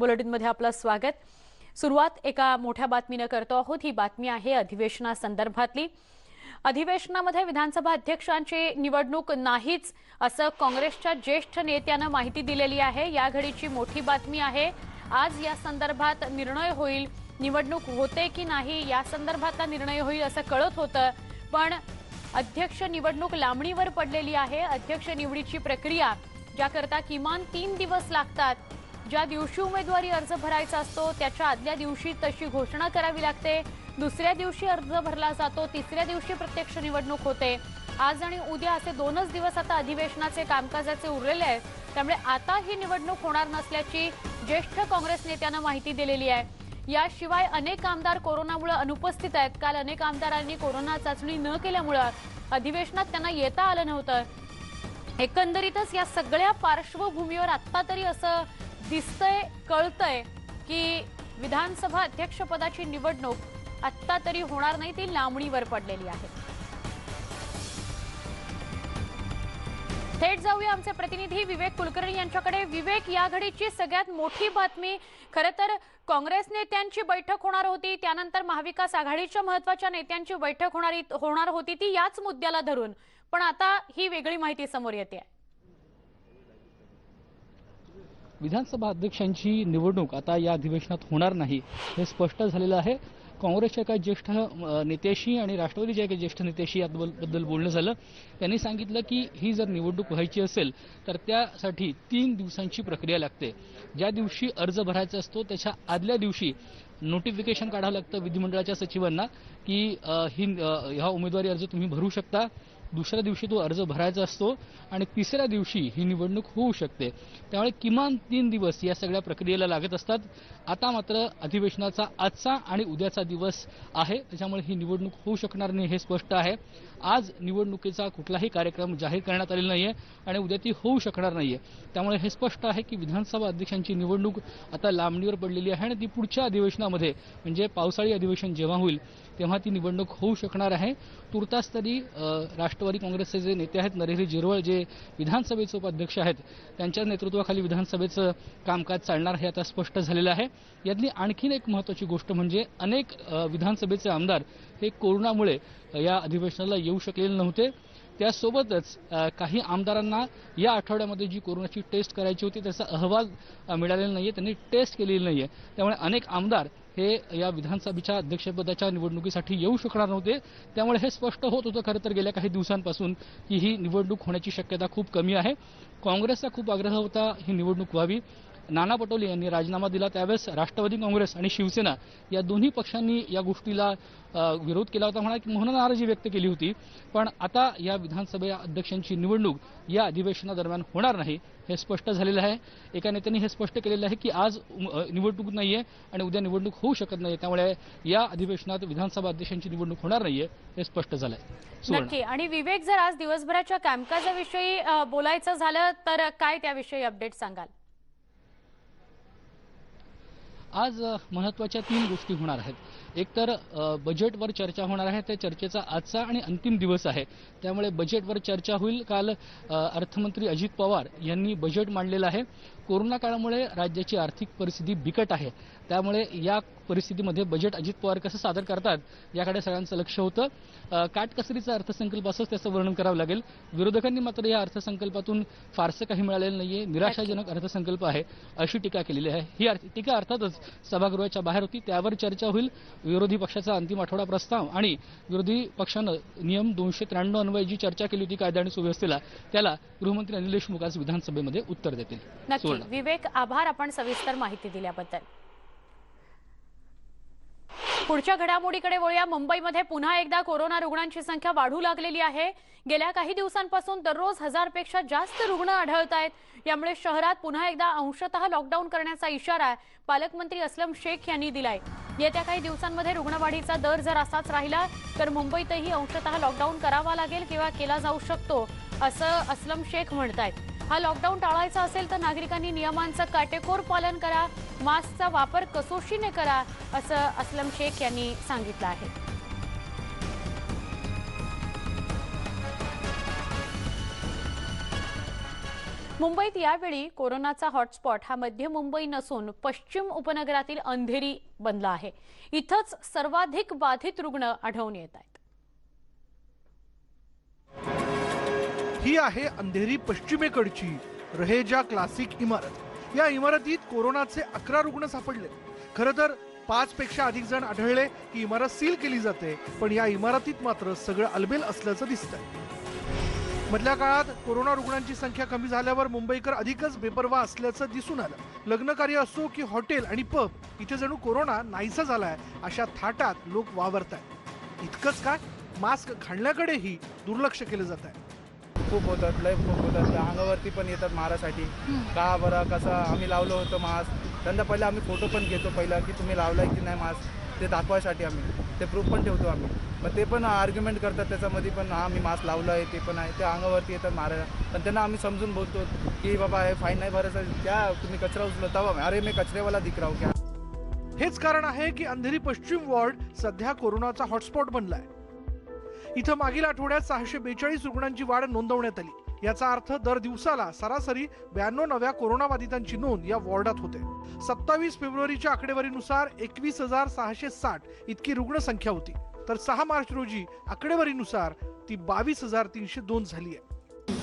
बुलेटिनमध्ये आपलं स्वागत. सुरुवात एका मोठ्या बातमीनं करतो आहोत. ही बातमी आहे अधिवेशनासंदर्भातली अधिवेशनामध्ये विधानसभा अध्यक्षांची निवडणूक नाहीच असं काँग्रेसच्या ज्येष्ठ नेत्यानं माहिती दिलेली आहे. या घडीची मोठी बातमी आहे. आज या संदर्भात निर्णय होईल. निवडणूक होते की नाही या संदर्भातला निर्णय होईल असं कळत होतं. पण अध्यक्ष निवडणूक लांबणीवर पडलेली आहे. अध्यक्ष निवडीची प्रक्रिया ज्याकरता किमान तीन दिवस लागतात ज्या दिवशी उमेदवारी अर्ज भरायचा असतो त्याच्या आदल्या दिवशी तशी घोषणा करावी लागते. दुसऱ्या दिवशी अर्ज भरला जातो तिसऱ्या दिवशी प्रत्यक्ष निवडणूक होते. आज आणि उद्या असे दोनच दिवस आता अधिवेशनाचे कामकाजाचे उरलेले आहेत. त्यामुळे आता ही निवडणूक होणार नसल्याची ज्येष्ठ काँग्रेस नेत्यानं माहिती दिलेली आहे. याशिवाय अनेक आमदार कोरोनामुळे अनुपस्थित आहेत. काल अनेक आमदारांनी कोरोना चाचणी न केल्यामुळं अधिवेशनात त्यांना येता आलं नव्हतं. एकंदरीतच या सगळ्या पार्श्वभूमीवर आत्ता तरी असं दिसतंय कळतंय की विधानसभा अध्यक्षपदाची निवडणूक आत्ता तरी होणार नाही ती लांबणीवर पडलेली आहे. थेट जाऊया आमचे प्रतिनिधी विवेक कुलकर्णी यांच्याकडे. विवेक या घडीची सगळ्यात मोठी बातमी खरं तर काँग्रेस नेत्यांची बैठक होणार होती त्यानंतर महाविकास आघाडीच्या महत्त्वाच्या नेत्यांची बैठक होणार होणार होती ती याच मुद्द्याला धरून. पण आता ही वेगळी माहिती समोर येते. आहे विधानसभा अध्यक्षांची निवडणूक आता या अधिवेशनात होणार नाही हे स्पष्ट झालेलं आहे. काँग्रेसच्या काही ज्येष्ठ नेत्याशी आणि राष्ट्रवादीच्या एका ज्येष्ठ नेत्याशी याबद्दल बोलणं झालं. त्यांनी सांगितलं की ही जर निवडणूक व्हायची असेल तर त्यासाठी तीन दिवसांची प्रक्रिया लागते. ज्या दिवशी अर्ज भरायचा असतो त्याच्या आदल्या दिवशी नोटिफिकेशन काढावं लागतं विधिमंडळाच्या सचिवांना की ही ह्या हा उमेदवारी अर्ज तुम्ही भरू शकता. दुसऱ्या दिवशी तो अर्ज भरायचा असतो आणि तिसऱ्या दिवशी ही निवडणूक होऊ शकते. त्यामुळे किमान तीन दिवस या सगळ्या प्रक्रियेला लागत असतात. आता मात्र अधिवेशनाचा आजचा आणि उद्याचा दिवस आहे. त्याच्यामुळे ही निवडणूक होऊ शकणार नाही हे स्पष्ट आहे. आज निवडणुकीचा कुठलाही कार्यक्रम जाहीर करण्यात आलेला नाहीये आणि उद्या ती होऊ शकणार नाहीये. त्यामुळे हे स्पष्ट आहे की विधानसभा अध्यक्षांची निवडणूक आता लांबणीवर पडलेली आहे आणि ती पुढच्या अधिवेशनामध्ये म्हणजे पावसाळी अधिवेशन जेव्हा होईल तेव्हा ती निवडणूक होऊ शकणार आहे. तुर्तास तरी राष्ट्रवादी काँग्रेसचे जे नेते आहेत नरहरी जिरवळ जे विधानसभेचे उपाध्यक्ष आहेत त्यांच्या नेतृत्वाखाली विधानसभेचं कामकाज चालणार हे आता स्पष्ट झालेलं आहे. यातली आणखीन एक महत्त्वाची गोष्ट म्हणजे अनेक विधानसभेचे आमदार हे कोरोनामुळे या अधिवेशनाला येऊ शकलेले नव्हते. त्यासोबतच काही आमदारांना या आठवड्यामध्ये जी कोरोनाची टेस्ट करायची होती त्याचा अहवाल मिळालेला मिळालेला नाहीये त्यांनी टेस्ट केलेली नाहीये. त्यामुळे अनेक आमदार हे या विधानसभेच्या अध्यक्षपदाच्या निवडणुकीसाठी येऊ शकणार नव्हते. त्यामुळे हे स्पष्ट होत होतं खरं तर गेल्या काही दिवसांपासून की ही निवडणूक होण्याची शक्यता खूप कमी आहे. काँग्रेसचा खूप आग्रह होता ही निवडणूक व्हावी. नाना पटोले यांनी राजीनामा दिला. त्यावेळेस राष्ट्रवादी काँग्रेस आणि शिवसेना या दोन्ही पक्षांनी या गोष्टीला विरोध केला होता म्हणा की म्हणून नाराजी व्यक्त केली होती. पण आता या विधानसभा अध्यक्षांची निवडणूक या अधिवेशनादरम्यान होणार नाही हे स्पष्ट झालेलं आहे. एका नेत्यांनी हे स्पष्ट केलेलं आहे की आज निवडणूक नाही निवडणूक नाहीये आणि उद्या निवडणूक होऊ शकत नाही. त्यामुळे या अधिवेशनात विधानसभा अध्यक्षांची निवडणूक होणार नाहीये हे स्पष्ट झालंय. नक्की. आणि विवेक जर आज दिवसभराच्या कामकाजाविषयी बोलायचं झालं तर काय त्याविषयी अपडेट सांगाल? आज महत्त्वाच्या तीन गोष्टी होणार आहेत. एक तर अ, बजेटवर चर्चा होणार आहे. त्या चर्चेचा आजचा आणि अंतिम दिवस आहे. त्यामुळे बजेटवर चर्चा होईल. काल अर्थमंत्री अजित पवार यांनी बजेट मांडलेलं आहे. कोरोना काळामुळे राज्याची आर्थिक परिस्थिती बिकट आहे. त्यामुळे या परिस्थितीमध्ये बजेट अजित पवार कसं सादर करतात याकडे सगळ्यांचं लक्ष होतं. काटकसरीचा अर्थसंकल्प असंच त्याचं वर्णन करावं लागेल. विरोधकांनी मात्र या अर्थसंकल्पातून फारसं काही मिळालेलं नाहीये. निराशाजनक अर्थसंकल्प आहे. अशी टीका केलेली आहे. ही टीका अर्थातच सभागृहाच्या बाहेर होती. त्यावर चर्चा होईल. विरोधी पक्षाचा अंतिम आठवडा प्रस्ताव आणि विरोधी पक्षानं नियम दोनशे त्र्याण्णव अन्वये जी चर्चा केली होती कायदा आणि सुव्यवस्थेला त्याला गृहमंत्री अनिल देशमुख आज विधानसभेमध्ये उत्तर देतील. विवेक आभार. आपण सविस्तर माहिती दिल्याबद्दल. पुढच्या घडामोडीकडे वळूया. मुंबईमध्ये पुन्हा एकदा कोरोना रुग्णांची संख्या वाढू लागलेली आहे. गेल्या काही दिवसांपासून दररोज हजारपेक्षा जास्त रुग्ण आढळत आहेत. यामुळे शहरात पुन्हा एकदा अंशतः लॉकडाऊन करण्याचा इशारा पालकमंत्री असलम शेख यांनी दिलाय. येत्या काही दिवसांमध्ये रुग्णवाढीचा दर जर असाच राहिला तर मुंबईतही अंशतः लॉकडाऊन करावा लागेल किंवा केला जाऊ शकतो असं असलम शेख म्हणत आहेत हा लॉकडाऊन टाळायचा असेल तर नागरिकांनी नियमांचं काटेकोर पालन करा. मास्कचा वापर कसोशीने करा असं असलम शेख यांनी सांगितलं आहे. मुंबईत यावेळी कोरोनाचा हॉटस्पॉट हा मध्य मुंबई नसून पश्चिम उपनगरातील अंधेरी बनला आहे. इथंच सर्वाधिक बाधित रुग्ण आढळून येत आहेत. ही आहे अंधेरी पश्चिमेकडची रहेजा क्लासिक इमारत. या इमारतीत कोरोनाचे अकरा रुग्ण सापडले. खरं तर पाच पेक्षा अधिक जण आढळले की इमारत सील केली जाते पण या इमारतीत मात्र सगळं अलबेल असल्याचं दिसतंय. मधल्या काळात कोरोना रुग्णांची संख्या कमी झाल्यावर मुंबईकर अधिकच बेपरवा असल्याचं दिसून आलं. लग्न कार्य असो की हॉटेल आणि पब इथे जणू कोरोना नाहीसा झालाय अशा थाटात लोक वावरत आहेत इतकंच काय मास्क घालण्याकडेही दुर्लक्ष केलं जात आहे खूप होतात लय खूप होतात. अंगावरती पण येतात मारासाठी. का बरं कसं आम्ही लावलं होतं मास्क? त्यांना पहिले आम्ही फोटो पण घेतो पहिला की तुम्ही लावलाय की नाही मास्क? ते दाखवायसाठी आम्ही. ते प्रूफ पण ठेवतो आम्ही. मग ते पण आर्ग्युमेंट करतात त्याच्यामध्ये पण हा मी मास्क लावलं आहे ते पण आहे. ते अंगावरती येतात मारायला. पण त्यांना आम्ही समजून बोलतो की बाबा हे फाईन नाही भरायचं क्या तुम्ही कचरा उचलता अरे मी कचरेवाला दिख रहा हूं क्या? हेच कारण आहे की अंधेरी पश्चिम वॉर्ड सध्या कोरोनाचा हॉटस्पॉट बनलाय. इथं मागील आठवड्यात सहाशे बेचाळीस रुग्णांची वाढ नोंदवण्यात आली. याचा अर्थ दर दिवसाला सरासरी ब्याण्णव नव्या कोरोनाबाधितांची नोंद या वॉर्डात होते. सत्तावीस फेब्रुवारीच्या आकडेवारीनुसार एकवीस हजार सहाशे साठ इतकी रुग्णसंख्या होती. तर सहा मार्च रोजी आकडेवारीनुसार ती बावीस हजार तीनशे दोन झाली आहे.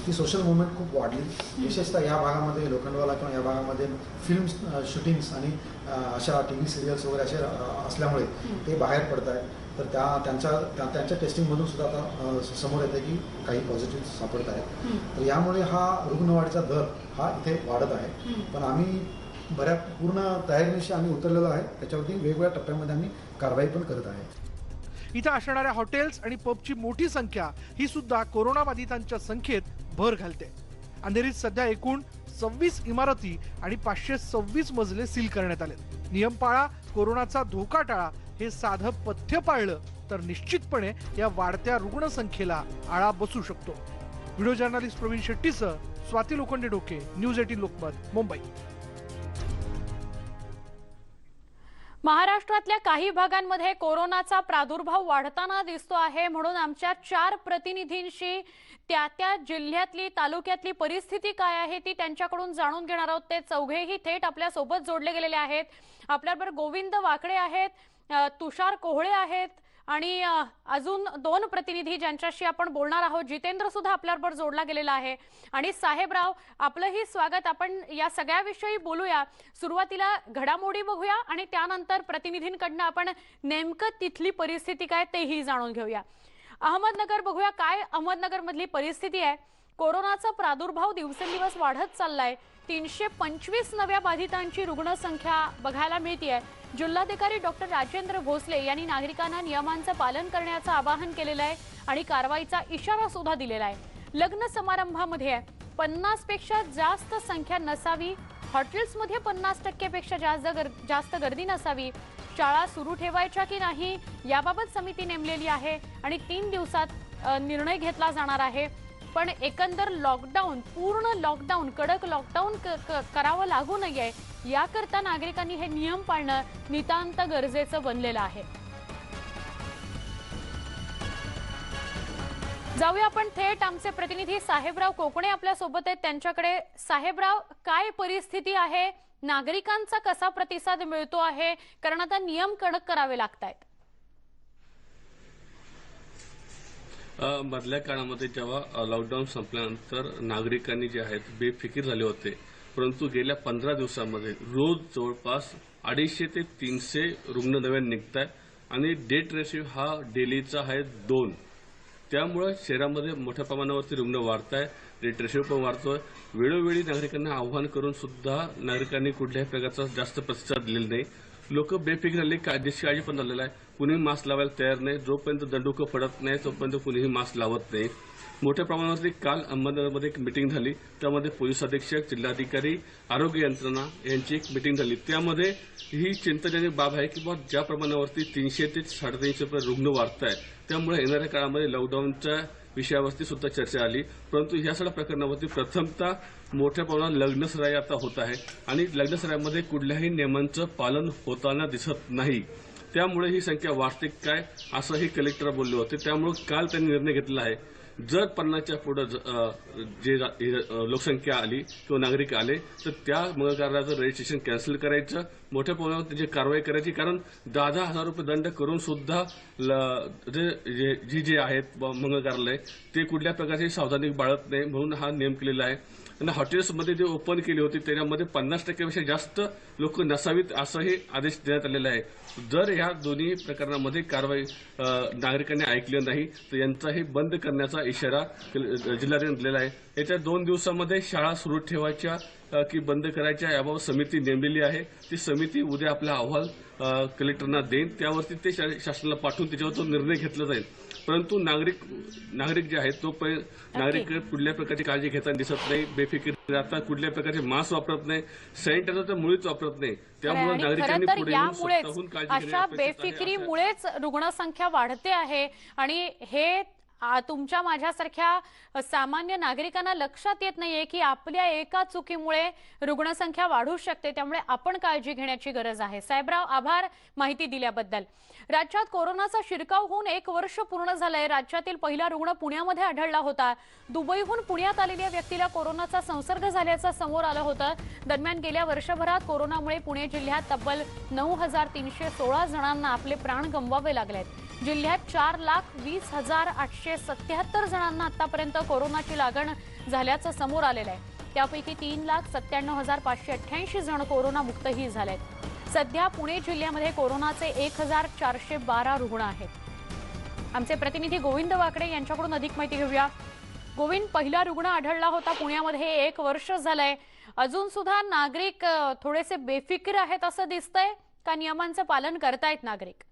ती सोशल मुवमेंट खूप वाढली. विशेषतः या भागामध्ये लोखंडवाला किंवा या भागामध्ये फिल्म शूटिंग्स uh, आणि uh, अशा टी व्ही सिरियल्स वगैरे असे uh, असल्यामुळे ते बाहेर पडत आहेत तर त्या त्यांच्या त्या- त्यांच्या टेस्टिंगमधून सुद्धा आता समोर येते की काही पॉझिटिव्ह सापडत आहेत. तर यामुळे हा रुग्णवाढीचा दर हा इथे वाढत आहे. पण आम्ही बऱ्या पूर्ण तयारीनिशी आम्ही उतरलेलो आहे. त्याच्यावरती वेगवेगळ्या टप्प्यामध्ये आम्ही कारवाई पण करत आहे. इथं असणाऱ्या हॉटेल्स आणि पबची मोठी संख्या ही सुद्धा कोरोनाबाधितांच्या संख्येत भर घालते. अंधेरीत सध्या एकूण सव्वीस इमारती आणि पाचशे सव्वीस मजले सील करण्यात आले नियम पाळा कोरोनाचा धोका टाळा हे साधं पथ्य पाळलं तर निश्चितपणे या वाढत्या रुग्णसंख्येला आळा बसू शकतो. व्हिडिओ जर्नलिस्ट प्रवीण शेट्टीसह स्वाती लोखंडे डोके न्यूज एटीन लोकमत मुंबई. महाराष्ट्रातल्या काही भागांमध्ये कोरोनाचा प्रादुर्भाव वाढताना दिसतो आहे म्हणून आमच्या चार प्रतिनिधींशी त्या त्या जिल्ह्यातली तालुक्यातली परिस्थिती काय आहे ती त्यांच्याकडून जाणून घेणार आहोत. ते चौघेही थेट आपल्यासोबत जोडले गेलेले आहेत. आपल्याबरोबर गोविंद वाकडे आहेत तुषार कोहळे आहेत आणि अजून दोन प्रतिनिधी ज्यांच्याशी आपण बोलणार आहोत. जितेंद्र सुद्धा आपल्याबरोबर जोडला गेलेला आहे. आणि साहेबराव आपलंही स्वागत. आपण या सगळ्याविषयी बोलूया. सुरुवातीला घडामोडी बघूया आणि त्यानंतर प्रतिनिधींकडनं आपण नेमकं तिथली परिस्थिती काय तेही जाणून घेऊया. अहमदनगर बघूया काय अहमदनगर मधली परिस्थिती आहे. कोरोनाचा प्रादुर्भाव दिवसेंदिवस वाढत चाललाय. तीनशे पंचवीस नव्या बाधितांची रुग्णसंख्या बघायला मिळतीये. जिल्हाधिकारी डॉक्टर राजेंद्र भोसले यांनी नागरिकांना नियमांचं पालन करण्याचं आवाहन केलेलं आहे आणि कारवाईचा इशारा सुद्धा दिलेला आहे. लग्न समारंभामध्ये आहे. पेक्षा जास्त संख्या नसावी. हॉटेल्समध्ये पन्नास टक्केपेक्षा जास्त गर- जास्त गर्दी नसावी. शाळा सुरू ठेवायच्या की नाही याबाबत समिती नेमलेली आहे आणि तीन दिवसात निर्णय घेतला जाणार आहे. पण एकंदर लॉकडाऊन पूर्ण लॉकडाऊन कडक लॉकडाऊन क- क- करावं लागू नये याकरता नागरिकांनी हे नियम पाळणं नितांत गरजेचं बनलेलं आहे. जाऊया आपण थेट. आमचे प्रतिनिधी साहेबराव कोकणे आपल्यासोबत आहेत. त्यांच्याकडे साहेबराव काय परिस्थिती आहे? नागरिकांचा कसा प्रतिसाद मिळतो आहे? कारण आता नियम कडक करावे लागत आहेत मधल्या काळामध्ये जेव्हा लॉकडाऊन संपल्यानंतर नागरिकांनी जे आहेत बेफिकीर झाले होते. परंतु गेल्या पंधरा दिवसामध्ये रोज जवळपास अडीचशे ते तीनशे रुग्ण नव्या निघत आहेत आणि डेट रेशिओ हा डेलीचा आहे दोन. त्यामुळे शहरामध्ये मोठ्या प्रमाणावरती रुग्ण वाढत आहे रेट रेशिओ पण वाढतोय. वेळोवेळी नागरिकांना आव्हान करून सुद्धा नागरिकांनी कुठल्याही प्रकारचा जास्त प्रतिसाद दिलेला नाही. लोक बेफिकीर झाले कायदेशीर पण झालेला आहे. कुणी मास्क लावायला तयार नाही. जोपर्यंत दंडुकं पडत नाही तोपर्यंत कुणीही मास्क लावत नाही. मोठ्या प्रमाणावरती काल अहमदनगरमध्ये एक मिटिंग झाली. त्यामध्ये पोलीस अधीक्षक जिल्हाधिकारी आरोग्य यंत्रणा यांची एक मिटिंग झाली. त्यामध्ये ही चिंताजनक बाब आहे की बुवा ज्या प्रमाणावरती तीनशे ते साडेतीनशे रुपये रुग्ण वाढत आहेत त्यामुळे येणाऱ्या काळामध्ये लॉकडाऊनच्या विषयावरती सुद्धा चर्चा आली. परंतु ह्या सगळ्या प्रकरणावरती प्रथमतः मोठ्या प्रमाणात लग्नसराई आता होत आहे. आणि लग्नसराईमध्ये कुठल्याही नियमांचं पालन होताना दिसत नाही. त्यामुळे ही संख्या वाढते काय असंही कलेक्टर बोलले होते. त्यामुळे काल त्यांनी निर्णय घेतला आहे. जर पन्नासच्या पुढे जे लोकसंख्या आली किंवा नागरिक आले तर त्या मंगळकाराचं रजिस्ट्रेशन कॅन्सल करायचं. मोठ्या प्रमाणावर त्याची कारवाई करायची. कारण दहा दहा हजार रुपये दंड करून सुद्धा ल- जे- जे जी जे आहेत मंगळकारालय कार्यालय ते कुठल्या प्रकारची सावधानी बाळगत नाही म्हणून हा नियम केलेला आहे. आणि हॉटेल्समध्ये जे ओपन केली होती त्याच्यामध्ये पन्नास टक्क्यापेक्षा जास्त लोक नसावीत असंही आदेश देण्यात आलेला आहे. जर या दोन्ही प्रकरणामध्ये कारवाई नागरिकांनी ऐकली नाही तर यांचाही बंद करण्याचा इशारा कल- जिल्हाधिकाऱ्यांनी दिलेला आहे. येत्या दोन दिवसामध्ये शाळा सुरू ठेवायच्या की बंद करायच्या याबाबत समिती नेमलेली आहे. ती समिती उद्या आपला अहवाल कलेक्टरना देईल त्यावरती ते शासनाला पाठवून त्याच्यावर तो निर्णय घेतला जाईल. परंतु नागरिक नागरिक जे आहेत तो पण नागरिक कुठल्या प्रकारची काळजी घेताना दिसत नाही बेफिकीर राहतात कुठल्या प्रकारचे मास्क वापरत नाही सॅनिटायझर तर मुळीच वापरत नाही. त्यामुळे नागरिकांनी अशा बेफिकिरीमुळेच रुग्णसंख्या वाढते आहे आणि हे तुमच्या माझ्यासारख्या सामान्य नागरिकांना लक्षात येत नाहीये की आपल्या एका चुकीमुळे रुग्णसंख्या वाढू शकते त्यामुळे आपण काळजी घेण्याची गरज आहे. साहेबराव आभार माहिती दिल्याबद्दल. राज्यात कोरोनाचा शिरकाव होऊन एक वर्ष पूर्ण झालंय. राज्यातील पहिला रुग्ण पुण्यामध्ये आढळला होता. दुबईहून पुण्यात आलेल्या व्यक्तीला कोरोनाचा संसर्ग झाल्याचं समोर आलं होतं. दरम्यान गेल्या वर्षभरात कोरोनामुळे पुणे जिल्ह्यात तब्बल नऊ हजार तीनशे सोळा जणांना आपले प्राण गमवावे लागले आहेत जिल्ह्यात चार लाख वीस हजार आठशे सत्याहत्तर जणांना आतापर्यंत कोरोनाची लागण झाल्याचं समोर आलेलं आहे. त्यापैकी तीन लाख सत्त्याण्णव हजार पाचशे अठ्ठ्याऐंशी जण कोरोनामुक्तही आहेत सध्या पुणे जिल्ह्यामध्ये कोरोनाचे एक हजार चारशे बारा रुग्ण आहेत. आमचे प्रतिनिधी गोविंद वाकडे यांच्याकडून अधिक माहिती घेऊया. गोविंद पहिला रुग्ण आढळला होता पुण्यामध्ये एक वर्ष झालंय. अजून सुद्धा नागरिक थोडेसे बेफिकीर आहेत असं दिसतंय. का नियमांचं पालन करतायत नागरिक?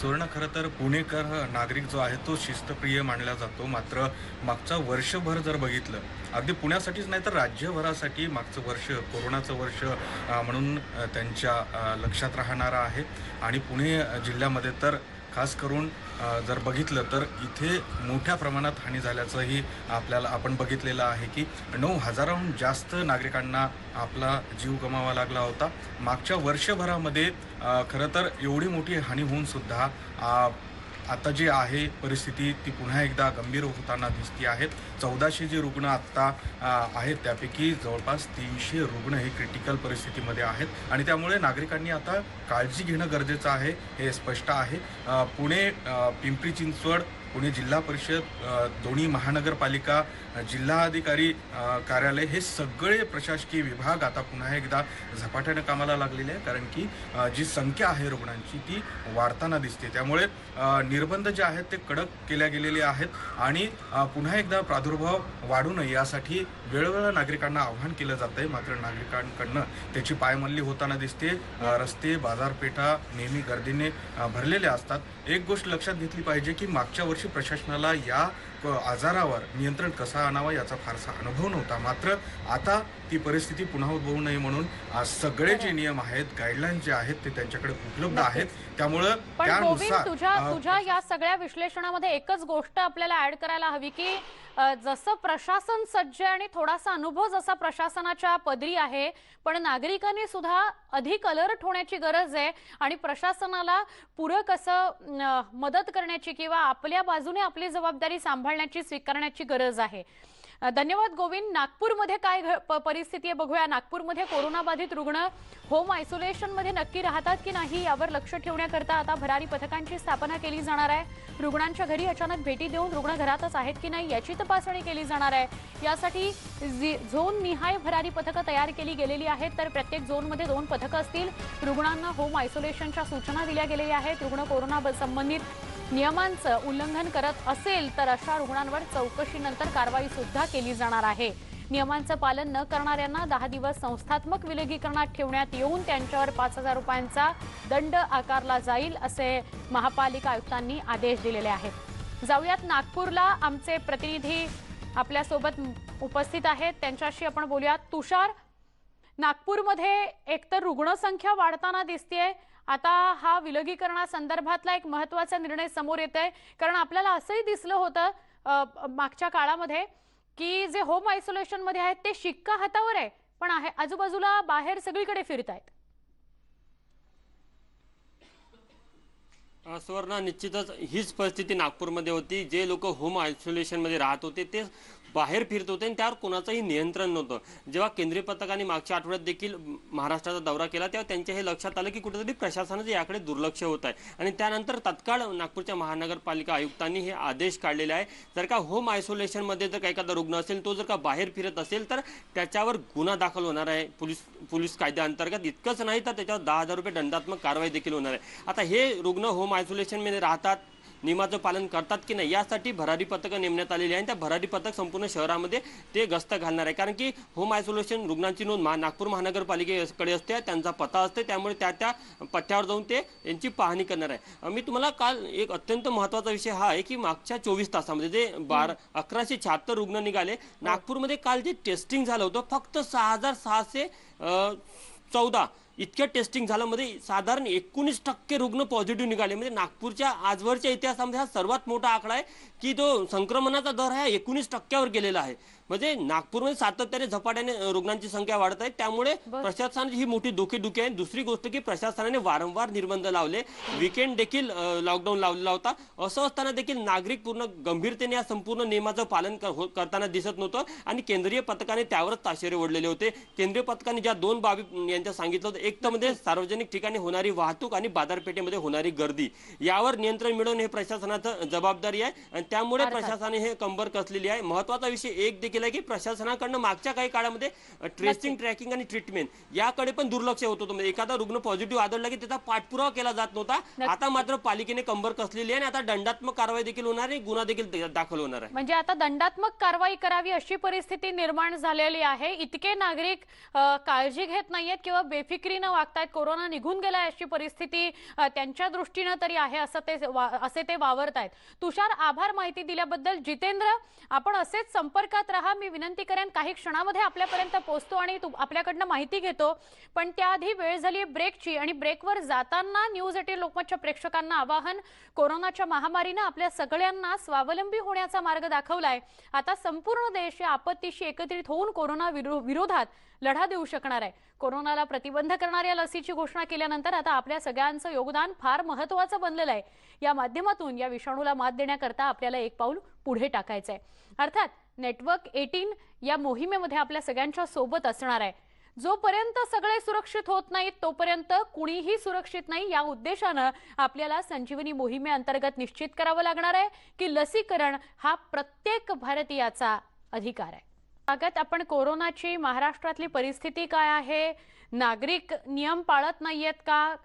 सुवर्ण खरं तर पुणेकर नागरिक जो आहे तो शिस्तप्रिय मानला जातो. मात्र मागचा वर्षभर जर बघितलं अगदी पुण्यासाठीच नाही तर राज्यभरासाठी मागचं वर्ष कोरोनाचं वर्ष म्हणून त्यांच्या लक्षात राहणारं आहे. आणि पुणे जिल्ह्यामध्ये तर खास करून जर बघितलं तर इथे मोठ्या प्रमाणात हानी झाल्याचंही आपल्याला आपण बघितलेलं आहे की नऊ हजाराहून जास्त नागरिकांना आपला जीव गमावा लागला होता. मागच्या वर्षभरामध्ये खरं तर एवढी मोठी हानी होऊन सुद्धा आता जी आहे परिस्थिती ती पुन्हा एकदा गंभीर होताना दिसती आहेत. चौदाशे जे रुग्ण आत्ता आहेत त्यापैकी जवळपास तीनशे रुग्ण हे क्रिटिकल परिस्थितीमध्ये आहेत. आणि त्यामुळे नागरिकांनी आता काळजी घेणं गरजेचं आहे हे स्पष्ट आहे. पुणे पिंपरी चिंचवड पुणे जिल्हा परिषद दोन्ही महानगरपालिका जिल्हाधिकारी कार्यालय हे सगळे प्रशासकीय विभाग आता पुन्हा एकदा झपाट्यानं कामाला लागलेले आहे कारण की जी संख्या आहे रुग्णांची ती वाढताना दिसते. त्यामुळे निर्बंध जे आहेत ते कडक केल्या गेलेले आहेत आणि पुन्हा एकदा प्रादुर्भाव वाढू नये यासाठी वेळोवेळा नागरिकांना आव्हान केलं जात आहे मात्र नागरिकांकडनं त्याची पायमल्ली होताना दिसते. रस्ते बाजारपेठा नेहमी गर्दीने भरलेल्या असतात. एक गोष्ट लक्षात घेतली पाहिजे की मागच्या वर्षी प्रशासनाला या आजारावर नियंत्रण कसा आणावा याचा फारसा अनुभव नव्हता. मात्र आता ती परिस्थिती पुन्हा उद्भवू नये म्हणून सगळे जे नियम आहेत गाईडलाईन जे आहेत ते त्यांच्याकडे उपलब्ध आहेत. त्यामुळं त्यानुसार तुझ्या तुझ्या या सगळ्या विश्लेषणामध्ये एकच गोष्ट आपल्याला ऍड करायला हवी की जसं प्रशासन सज्ज आणि थोडासा अनुभव जसा प्रशासनाच्या पदरी आहे पण नागरिकांनी सुद्धा अधिक अलर्ट होण्याची गरज आहे आणि प्रशासनाला पूरक असं मदत करण्याची किंवा आपल्या बाजूने आपली जबाबदारी सांभाळण्याची स्वीकारण्याची गरज आहे. धन्यवाद गोविंद. नागपूरमध्ये काय परिस्थिती आहे बघूया. नागपूरमध्ये कोरोनाबाधित रुग्ण होम आयसोलेशनमध्ये नक्की राहतात की नाही यावर लक्ष ठेवण्याकरता आता भरारी पथकांची स्थापना केली जाणार आहे. रुग्णांच्या घरी अचानक भेटी देऊन रुग्ण घरातच आहेत की नाही याची तपासणी केली जाणार आहे. यासाठी झोन निहाय भरारी पथकं तयार केली गेलेली आहेत. तर प्रत्येक झोनमध्ये दोन पथकं असतील. रुग्णांना होम आयसोलेशनच्या सूचना दिल्या गेलेल्या आहेत. रुग्ण कोरोना संबंधित नियमांचं उल्लंघन करत असेल तर अशा रुग्णांवर चौकशीनंतर कारवाई सुद्धा केली जाणार आहे. नियमांचं पालन न करणाऱ्यांना दहा दिवस संस्थात्मक विलगीकरणात ठेवण्यात येऊन त्यांच्यावर पाच हजार रुपयांचा दंड आकारला जाईल असे महापालिका आयुक्तांनी आदेश दिलेले आहेत. जाऊयात नागपूरला आमचे प्रतिनिधी आपल्यासोबत उपस्थित आहेत. त्यांच्याशी आपण बोलूयात. तुषार नागपूरमध्ये एकतर रुग्णसंख्या वाढताना दिसतेय आता हा विलगीकरणासंदर्भातला एक महत्त्वाचा निर्णय समोर येत आहे कारण आपल्याला असंही दिसलं होतं मागच्या काळामध्ये की जे होम आयसोलेशनमध्ये आहेत ते शिक्का हातावर आहे पण आहे आजूबाजूला बाहेर सगळीकडे फिरत आहेत सुवर्णा निश्चितच हीच परिस्थिती नागपूरमध्ये होती. जे लोक होम आयसोलेशनमध्ये राहत होते ते बाहेर फिरत होते आणि त्यावर कोणाचंही नियंत्रण नव्हतं. जेव्हा केंद्रीय पथकाने मागच्या आठवड्यात देखील महाराष्ट्राचा दौरा केला तेव्हा त्यांच्या हे लक्षात आलं की कुठेतरी प्रशासनाचं याकडे दुर्लक्ष होत आहे. आणि त्यानंतर तत्काळ नागपूरच्या महानगरपालिका आयुक्तांनी हे आदेश काढलेले आहे. जर का होम आयसोलेशनमध्ये जर का एखादा रुग्ण असेल तो जर का बाहेर फिरत असेल तर त्याच्यावर गुन्हा दाखल होणार आहे. पोलीस पोलीस कायद्याअंतर्गत इतकंच नाही तर त्याच्यावर दहा हजार रुपये दंडात्मक कारवाई देखील होणार आहे. आता हे रुग्ण होम आयसोलेशनमध्ये राहतात नियमाचं पालन करतात की नाही यासाठी भरारी पथकं नेमण्यात आलेली आहे आणि त्या भरारी पथक संपूर्ण शहरामध्ये ते गस्त घालणार आहे. कारण की होम आयसोलेशन रुग्णांची नोंद महा नागपूर महानगरपालिकेकडे असते त्यांचा पत्ता असते त्यामुळे त्या त्या पत्त्यावर जाऊन ते यांची पाहणी करणार आहे. मी तुम्हाला काल एक अत्यंत महत्त्वाचा विषय हा आहे की मागच्या चोवीस तासामध्ये जे बारा अकराशे शहात्तर रुग्ण निघाले नागपूरमध्ये काल जे टेस्टिंग झालं होतं फक्त सहा हजार सहाशे चौदा इतक्या टेस्टिंग झालं मध्ये साधारण एकोणीस टक्के रुग्ण पॉझिटिव्ह निघाले. म्हणजे नागपूरच्या आजवरच्या इतिहासामध्ये हा सर्वात मोठा आकडा आहे की तो संक्रमणाचा दर हा एकोणीस टक्क्यावर गेलेला आहे. म्हणजे नागपूरमध्ये सातत्याने झपाट्याने रुग्णांची संख्या वाढत आहे. त्यामुळे प्रशासनाची ही मोठी डोकेदुखी आहे. दुसरी गोष्ट की प्रशासनाने वारंवार निर्बंध लावले. विकेंड देखील लॉकडाऊन लावलेला होता असं असताना देखील नागरिक पूर्ण गंभीरतेने या संपूर्ण नियमाचं पालन कर- हो- करताना दिसत नव्हतं. आणि केंद्रीय पथकाने त्यावरच ताशेरे ओढलेले होते. केंद्रीय पथकाने ज्या दोन बाबी यांच्या सांगितलं होतं एक तर मध्ये सार्वजनिक ठिकाणी होणारी वाहतूक आणि बाजारपेठेमध्ये होणारी गर्दी. यावर नियंत्रण मिळवणे हे प्रशासनाचं जबाबदारी आहे. आणि त्यामुळे प्रशासनाने हे कंबर कसलेली आहे. महत्त्वाचा विषय एक देखील आहे की प्रशासनाकडनं मागच्या काही काळामध्ये ट्रेसिंग ट्रॅकिंग आणि ट्रीटमेंट याकडे पण दुर्लक्ष होत होतं. म्हणजे एखादा रुग्ण पॉझिटिव्ह आढळला की त्याचा पाठपुरावा केला जात नव्हता. आता मात्र पालिकेने कंबर कसलेली आहे आणि आता दंडात्मक कारवाई देखील होणार आहे गुन्हा देखील दाखल होणार आहे. म्हणजे आता दंडात्मक कारवाई करावी अशी परिस्थिती निर्माण झालेली आहे. इतके नागरिक काळजी घेत नाहीयेत किंवा बेफिक्रीनं वागतायत कोरोना निघून गेलाय अशी परिस्थिती त्यांच्या दृष्टीनं तरी आहे असं ते असे ते वावरतायत. तुषार आभार माहिती दिल्याबद्दल जितेंद्र आपण असेच संपर्कात राहा. मी विनंती करेन काही क्षणामध्ये आपल्यापर्यंत पोहोचतो आणि आपल्याकडनं माहिती घेतो. पण त्याआधी वेळ झाली ब्रेकची आणि ब्रेकवर जाताना न्यूज एटीन लोकमतच्या प्रेक्षकांना आवाहन कोरोनाच्या महामारीनं आपल्या सगळ्यांना स्वावलंबी होण्याचा मार्ग दाखवलाय. आता संपूर्ण देश या आपत्तीशी एकत्रित होऊन कोरोना विरो- विरोधात लढा देऊ शकणार आहे. कोरोनाला प्रतिबंध करणाऱ्या लसीची घोषणा केल्यानंतर आता आपल्या सगळ्यांचं योगदान फार महत्वाचं बनलेलं आहे. या माध्यमातून या विषाणूला मात देण्याकरता आपल्याला एक पाऊल पुढे टाकायचं आहे अर्थात नेटवर्क एटीन या मोहिमेमध्ये आपल्या सगळ्यांच्या सोबत असणार आहे. जोपर्यंत सगळे सुरक्षित होत नाहीत तोपर्यंत कुणीही सुरक्षित नाही. या उद्देशानं आपल्याला संजीवनी मोहिमेअंतर्गत निश्चित करावं लागणार आहे की लसीकरण हा प्रत्येक भारतीयाचा अधिकार आहे. स्वागत आपण कोरोनाची महाराष्ट्रातली परिस्थिती काय आहे? नागरिक नियम पाळत नाहीयेत का?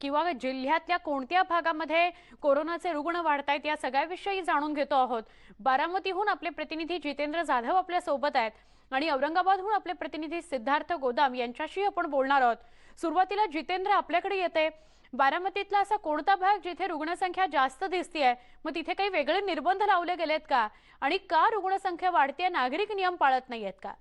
किंवा जिल्ह्यातल्या कोणत्या भागामध्ये कोरोनाचे रुग्ण वाढतायत या सगळ्याविषयी जाणून घेतो आहोत. बारामतीहून आपले प्रतिनिधी जितेंद्र जाधव आपल्यासोबत आहेत आणि औरंगाबादहून आपले प्रतिनिधी सिद्धार्थ गोदाम यांच्याशी आपण बोलणार आहोत. सुरुवातीला जितेंद्र आपल्याकडे येते. बारामतीतला असा कोणता भाग जिथे रुग्णसंख्या जास्त दिसतीये? मग तिथे काही वेगळे निर्बंध लावले गेलेत का? आणि का रुग्णसंख्या वाढतीये? नागरिक नियम पाळत नाहीयेत का?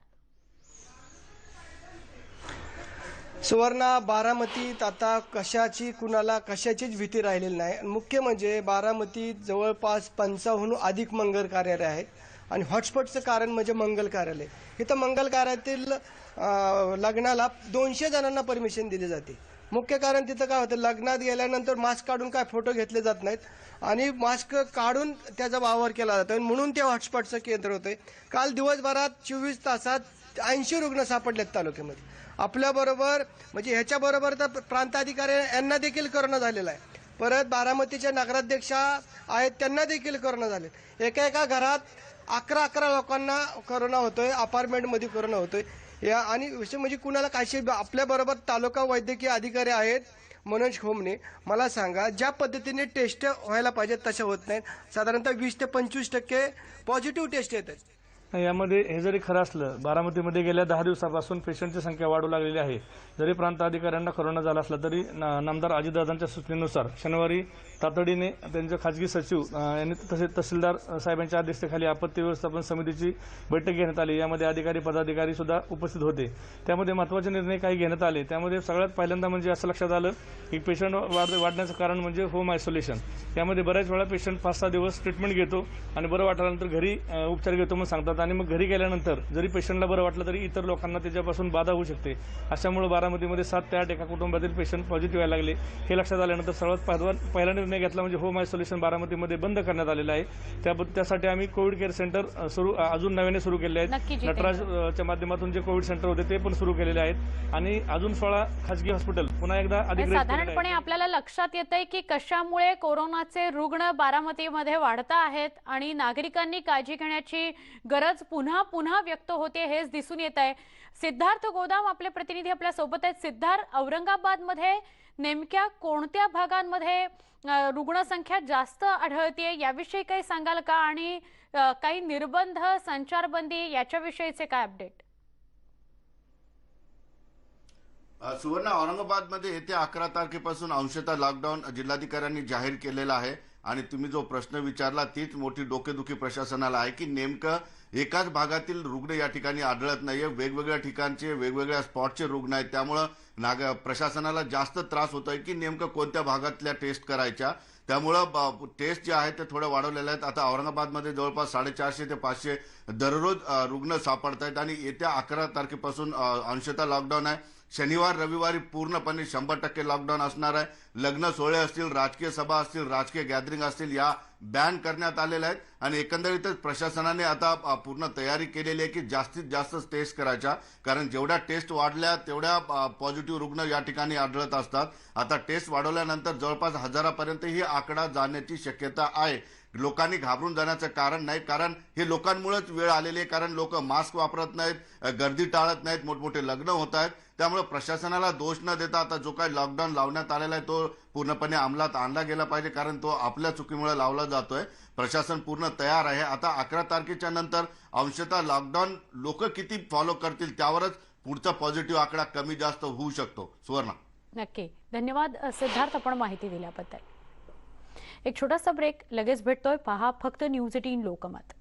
सुवर्णा बारामतीत आता कशाची कुणाला कशाचीच भीती राहिलेली नाही. आणि मुख्य म्हणजे बारामतीत जवळपास पंचावन्न अधिक मंगल कार्यालय आहेत. आणि हॉटस्पॉटचं कारण म्हणजे मंगल कार्यालय. इथं मंगल कार्यालयातील लग्नाला दोनशे जणांना परमिशन दिली जाते. मुख्य कारण तिथं काय होतं लग्नात गेल्यानंतर मास्क काढून काय फोटो घेतले जात नाहीत. आणि मास्क काढून त्याचा वावर केला जातो. आणि म्हणून ते हॉटस्पॉटचं केंद्र होते. काल दिवसभरात चोवीस तासात ऐंशी रुग्ण सापडलेत तालुक्यामध्ये. आपल्याबरोबर म्हणजे ह्याच्याबरोबर तर प्रांताधिकारी यांना देखील करोना झालेला आहे. परत बारामतीच्या नगराध्यक्षा आहेत त्यांना देखील करोना झाले एका एका घरात अकरा अकरा लोकांना करोना होतोय अपार्टमेंटमध्ये करोना होतोय. या आणि विषय म्हणजे कुणाला काशी आपल्याबरोबर तालुका वैद्यकीय अधिकारी आहेत मनोज होमने मला सांगा ज्या पद्धतीने टेस्ट व्हायला पाहिजेत तशा होत नाहीत. साधारणतः वीस ते पंचवीस टक्के पॉझिटिव्ह टेस्ट येतात. यामध्ये हे जरी खरं असलं बारामतीमध्ये गेल्या दहा दिवसापासून पेशंटची संख्या वाढू लागलेली आहे. जरी प्रांत अधिकाऱ्यांना कोरोना झाला असला तरी नामदार अजितदादांच्या सूचनेनुसार शनिवारी तातडीने त्यांचे खाजगी सचिव यांनी तसेच तहसीलदार साहेबांच्या अध्यक्षतेखाली आपत्ती व्यवस्थापन समितीची बैठक घेण्यात आली. यामध्ये अधिकारी पदाधिकारी सुद्धा उपस्थित होते. त्यामध्ये महत्त्वाचे निर्णय काही घेण्यात आले. त्यामध्ये सगळ्यात पहिल्यांदा म्हणजे असं लक्षात आलं की पेशंट वाढ वाढण्याचं कारण म्हणजे होम आयसोलेशन यामध्ये बऱ्याच वेळा पेशंट पाच सहा दिवस ट्रीटमेंट घेतो आणि बरं वाटल्यानंतर घरी उपचार घेतो म्हणून सांगतात. जातात आणि मग घरी गेल्यानंतर जरी पेशंटला बरं वाटलं तरी इतर लोकांना त्याच्यापासून बाधा होऊ शकते. अशामुळे बारामतीमध्ये सात ते आठ एका कुटुंबातील पेशंट पॉझिटिव्ह यायला लागले. हे लक्षात आल्यानंतर सर्वात पहिला पहिला निर्णय घेतला म्हणजे होम आयसोलेशन बारामतीमध्ये बंद करण्यात आलेलं आहे. त्यासाठी आम्ही कोविड केअर सेंटर सुरू अजून नव्याने सुरू केले आहेत. नटराजच्या माध्यमातून जे कोविड सेंटर होते ते पण सुरू केलेले आहेत. आणि अजून सोळा खासगी हॉस्पिटल पुन्हा एकदा. साधारणपणे आपल्याला लक्षात येतंय की कशामुळे कोरोनाचे रुग्ण बारामतीमध्ये वाढत आहेत आणि नागरिकांनी काळजी घेण्याची गरज पुन्हा पुन्हा व्यक्त होते हेच दिसून येत आहे. सिद्धार्थ गोदाम आपले प्रतिनिधी आपल्यासोबत आहेत. सिद्धार्थ औरंगाबादमध्ये नेमक्या कोणत्या भागांमध्ये रुग्णसंख्या जास्त आढळते याविषयी काही सांगाल का? आणि काही निर्बंध संचारबंदी याच्याविषयीचे काय अपडेट सुवर्ण औरंगाबादमध्ये येत्या अकरा तारखेपासून अंशतः लॉकडाऊन जिल्हाधिकाऱ्यांनी जाहीर केलेला आहे. आणि तुम्ही जो प्रश्न विचारला तीच मोठी डोकेदुखी प्रशासनाला आहे की नेमकं एकाच भागातील रुग्ण या ठिकाणी आढळत नाही आहे वेगवेगळ्या ठिकाणचे वेगवेगळ्या स्पॉटचे रुग्ण आहेत. त्यामुळं नाग प्रशासनाला जास्त त्रास होतोय की नेमकं कोणत्या भागातल्या टेस्ट करायच्या. त्यामुळं टेस्ट जे आहेत ते थोडं वाढवलेल्या आहेत. आता औरंगाबादमध्ये जवळपास साडेचारशे ते पाचशे दररोज रुग्ण सापडत आहेत आणि येत्या अकरा तारखेपासून अंशतः लॉकडाऊन आहे. शनिवार रविवारी पूर्णपणे शंभर टक्के लॉकडाऊन असणार आहे. लग्न सोहळे असतील राजकीय सभा असतील राजकीय गॅदरिंग असतील या बॅन करण्यात आलेल्या आहेत. आणि एकंदरीतच प्रशासनाने आता पूर्ण तयारी केलेली आहे की जास्तीत जास्त टेस्ट करायच्या. कारण जेवढ्या टेस्ट वाढल्या तेवढ्या पॉझिटिव्ह रुग्ण या ठिकाणी आढळत असतात. आता टेस्ट वाढवल्यानंतर जवळपास हजारापर्यंत ही आकडा जाण्याची शक्यता आहे. लोकांनी घाबरून जाण्याचं कारण नाही. कारण हे लोकांमुळेच वेळ आलेली आहे. कारण लोक मास्क वापरत नाहीत गर्दी टाळत नाहीत. मोठमोठे लग्न होत आहेत. त्यामुळे प्रशासनाला दोष न देता आता जो काही लॉकडाऊन लावण्यात आलेला आहे तो पूर्णपणे अंमलात आणला गेला पाहिजे कारण तो आपल्या चुकीमुळे लावला जातोय. प्रशासन पूर्ण तयार आहे. आता अकरा तारखेच्या नंतर अंशतः लॉकडाऊन लोक किती फॉलो करतील त्यावरच पुढचा पॉझिटिव्ह आकडा कमी जास्त होऊ शकतो. सुवर्णा. नक्की. धन्यवाद सिद्धार्थ आपण माहिती दिल्याबद्दल. एक छोटासा ब्रेक लगेच भेटतोय. पहा फक्त न्यूज एटीन लोकमत.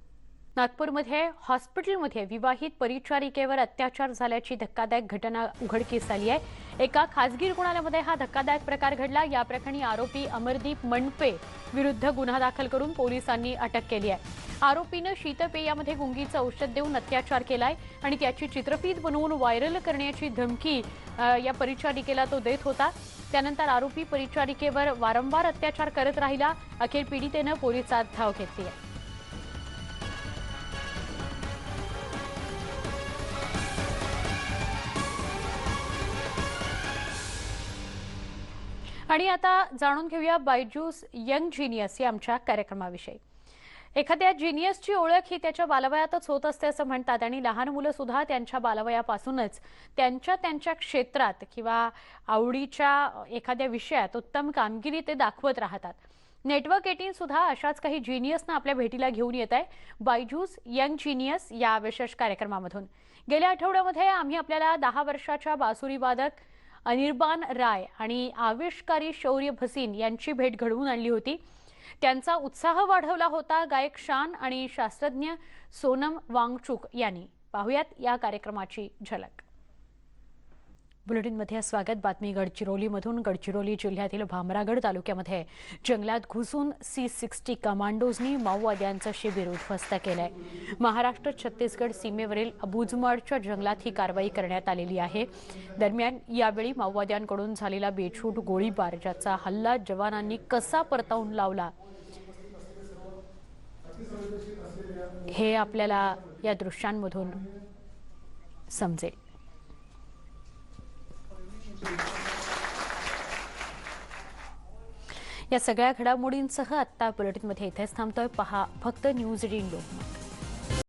नागपूरमध्ये हॉस्पिटलमध्ये विवाहित परिचारिकेवर अत्याचार झाल्याची धक्कादायक घटना उघडकीस आली आहे. एका खासगी रुग्णालयामध्ये हा धक्कादायक प्रकार घडला. या प्रकरणी आरोपी अमरदीप मंडपे विरुद्ध गुन्हा दाखल करून पोलिसांनी अटक केली आहे. आरोपीनं शीतपेयामध्ये गुंगीचं औषध देऊन अत्याचार केलाय आणि त्याची चित्रफीत बनवून व्हायरल करण्याची धमकी या परिचारिकेला तो देत होता. त्यानंतर आरोपी परिचारिकेवर वारंवार अत्याचार करत राहिला. अखेर पीडितेनं पोलिसात धाव घेतली आहे. आणि आता जाणून घेऊया बायजूस यंग जिनियस या आमच्या कार्यक्रमाविषयी. एखाद्या जिनियसची ओळख ही त्याच्या बालवयातच होत असते असं म्हणतात आणि लहान मुलं सुद्धा त्यांच्या बालवयापासूनच त्यांच्या त्यांच्या क्षेत्रात किंवा आवडीच्या एखाद्या विषयात उत्तम कामगिरी ते दाखवत राहतात. नेटवर्क एटीन सुद्धा अशाच काही जिनियसना आपल्या भेटीला घेऊन येत आहे. बायजूस यंग जिनियस या विशेष कार्यक्रमामधून. गेल्या आठवड्यामध्ये आम्ही आपल्याला दहा वर्षाच्या बासुरी वादक अनिर्बान राय आणि आविष्कारी शौर्य भसीन यांची भेट घडवून आणली होती. त्यांचा उत्साह वाढवला होता गायक शान आणि शास्त्रज्ञ सोनम वांगचूक यांनी. पाहुयात या कार्यक्रमाची झलक. बुलेटिनमध्ये स्वागत. बातमी गडचिरोलीमधून. गडचिरोली जिल्ह्यातील भामरागड तालुक्यामध्ये जंगलात घुसून सी सिक्स्टी कमांडोजनी माओवाद्यांचं शिबिर उद्ध्वस्त केलंय. महाराष्ट्र छत्तीसगड सीमेवरील अबुजमाडच्या जंगलात ही कारवाई करण्यात आलेली आहे. दरम्यान यावेळी माओवाद्यांकडून झालेला बेछूट गोळीबार ज्याचा हल्ला जवानांनी कसा परतावून लावला? हे आपल्याला या दृश्यांमधून समजेल. या सगळ्या घडामोडींसह आत्ता बुलेटिनमध्ये इथेच थांबतोय. पहा फक्त न्यूज एटीन लोकमत.